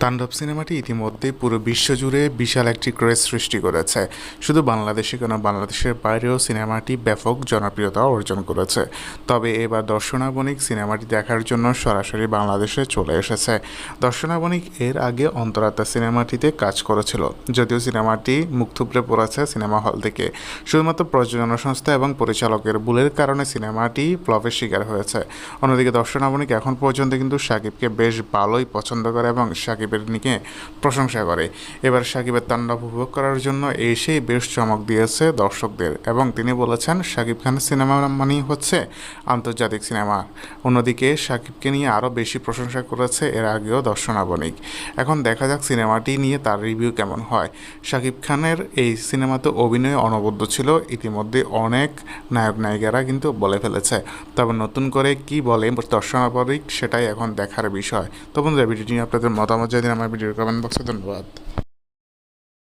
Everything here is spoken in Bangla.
তাণ্ডব সিনেমাটি ইতিমধ্যে পুরো বিশ্বজুড়ে বিশাল একটি ক্রেজ সৃষ্টি করেছে। শুধু বাংলাদেশে কেন, বাংলাদেশের বাইরেও সিনেমাটি ব্যাপক জনপ্রিয়তা অর্জন করেছে। তবে এবার দর্শনাবণিক সিনেমাটি দেখার জন্য সরাসরি বাংলাদেশে চলে এসেছে। দর্শনাবণিক এর আগে অন্তরাত্মা সিনেমাটিতে কাজ করেছিল, যদিও সিনেমাটি মুখ থুবড়ে পড়েছে সিনেমা হল থেকে। শুধুমাত্র প্রযোজনা সংস্থা এবং পরিচালকের ভুলের কারণে সিনেমাটি ফ্লপের শিকার হয়েছে। অন্যদিকে দর্শনাবণিক এখন পর্যন্ত কিন্তু সাকিবকে বেশ ভালোই পছন্দ করে এবং সাকিবের নিকে প্রশংসা করে। এবার সাকিবের তাণ্ডব উপভোগ করার জন্য এসেই বেশ চমক দিয়েছে দর্শকদের এবং তিনি বলেছেন, সাকিব খানের সিনেমা মানেই হচ্ছে আন্তর্জাতিক সিনেমা। অন্যদিকে সাকিবকে নিয়ে আরও বেশি প্রশংসা করেছে এর আগেও দর্শনাবণিক। এখন দেখা যাক সিনেমাটি নিয়ে তার রিভিউ কেমন হয়। শাকিব খানের এই সিনেমাতে অভিনয় অনবদ্য ছিল, ইতিমধ্যে অনেক নায়ক নায়িকারা কিন্তু বলে ফেলেছে। তবে নতুন করে কি বলে দর্শনাবণিক সেটাই এখন দেখার বিষয়। তো বন্ধুরা, ভিডিওটি আপনাদের মতামত जय दिन हमारे वीडियो का बंद बक्सा धन्यवाद।